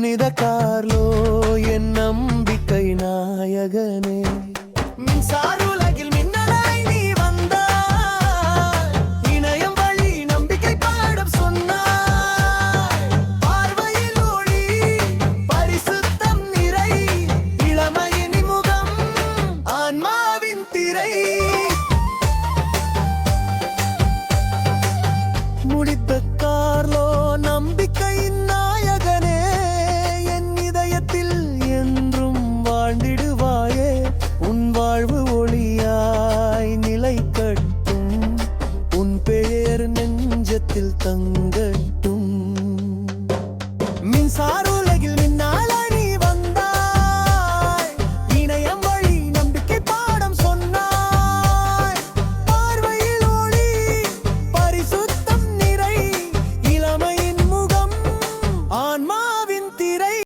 புனித கார்லோ என் நம்பிக்கை நாயகனே. மின்சாருலகில் மின்னலாய் நீ வந்தாய். இணையம் வழி நம்பிக்கை பாடம் சொன்னாய். பார்வையில் ஒளி பரிசுத்தம் நிறை இளமையின் முகம் ஆன்மாவின் திரை. முடித்த கார்லோ நம்பிக்கை நெஞ்சத்தில் தங்கட்டும். மின்சார